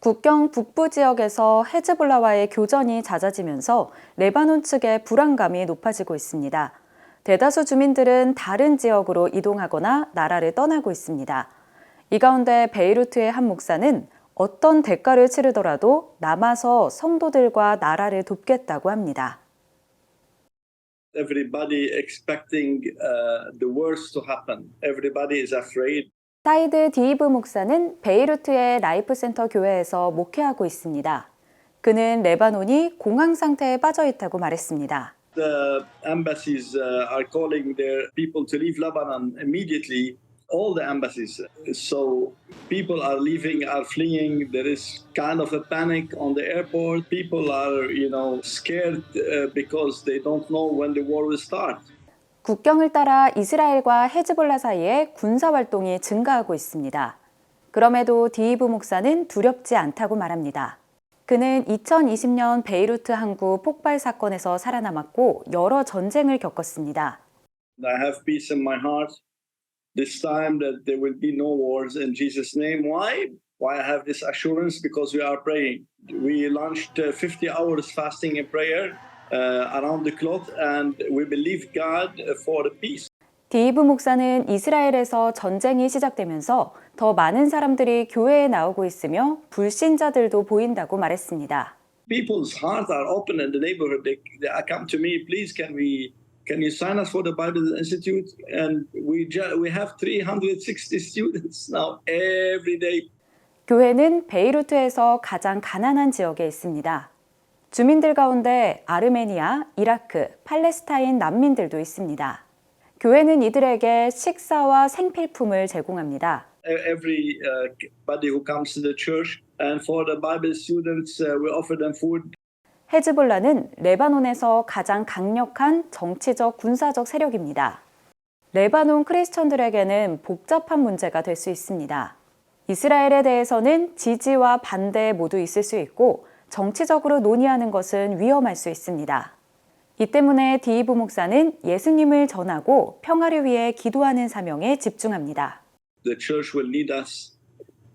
국경 북부 지역에서 헤즈볼라와의 교전이 잦아지면서 레바논 측의 불안감이 높아지고 있습니다. 대다수 주민들은 다른 지역으로 이동하거나 나라를 떠나고 있습니다. 이 가운데 베이루트의 한 목사는 어떤 대가를 치르더라도 남아서 성도들과 나라를 돕겠다고 합니다. everybody expecting uh, the worst to happen. Everybody is afraid. 사이드 디이브 목사는 베이루트의 라이프센터 교회에서 목회하고 있습니다. 그는 레바논이 공황 상태에 빠져 있다고 말했습니다. The embassies uh, are calling their people to leave Lebanon immediately. All the embassies. So people are leaving, are fleeing. There is kind of a panic on the airport. People are, you know, scared uh, because they don't know when the war will start. 국경을 따라 이스라엘과 헤즈볼라 사이에 군사 활동이 증가하고 있습니다. 그럼에도 디이브 목사는 두렵지 않다고 말합니다. 그는 2020년 베이루트 항구 폭발 사건에서 살아남았고 여러 전쟁을 겪었습니다. I have peace in my heart. This time that there will be no wars in Jesus' name. Why? Why I have this assurance? Because we are praying. We launched uh, 50 hours fasting and prayer uh, around the clock, and we believe God for peace. 디이브 목사는 이스라엘에서 전쟁이 시작되면서 더 많은 사람들이 교회에 나오고 있으며 불신자들도 보인다고 말했습니다. People's hearts are open in the neighborhood. They, they come to me, please. Can we? Can you sign us for the Bible Institute? And we ju- we have 360 students now every day 교회는 베이루트에서 가장 가난한 지역에 있습니다. 주민들 가운데 아르메니아, 이라크, 팔레스타인 난민들도 있습니다. 교회는 이들에게 식사와 생필품을 제공합니다. everybody who comes to the church. And for the Bible students, we offer them food. 헤즈볼라는 레바논에서 가장 강력한 정치적 군사적 세력입니다. 레바논 크리스천들에게는 복잡한 문제가 될 수 있습니다. 이스라엘에 대해서는 지지와 반대 모두 있을 수 있고 정치적으로 논의하는 것은 위험할 수 있습니다. 이 때문에 디이브 목사는 예수님을 전하고 평화를 위해 기도하는 사명에 집중합니다. The church will need us.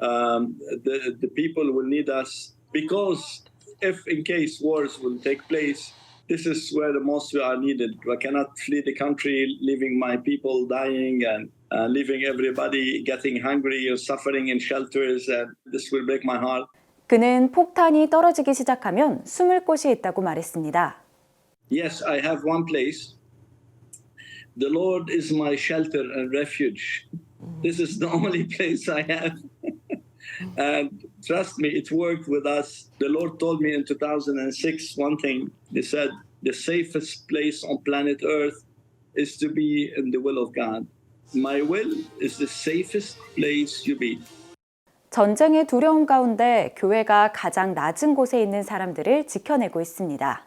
Um, the, the people will need us because if in case wars will take place, this is where the most we are needed. I cannot flee the country, leaving my people dying and uh, leaving everybody getting hungry or suffering in shelters. And this will break my heart. 그는 폭탄이 떨어지기 시작하면 숨을 곳이 있다고 말했습니다. Yes, I have one place. The Lord is my shelter and refuge. This is the only place I have. and trust me, it worked with us. The Lord told me in 2006 one thing. He said, The safest place on planet Earth is to be in the will of God. My will is the safest place you be. 전쟁의 두려움 가운데 교회가 가장 낮은 곳에 있는 사람들을 지켜내고 있습니다.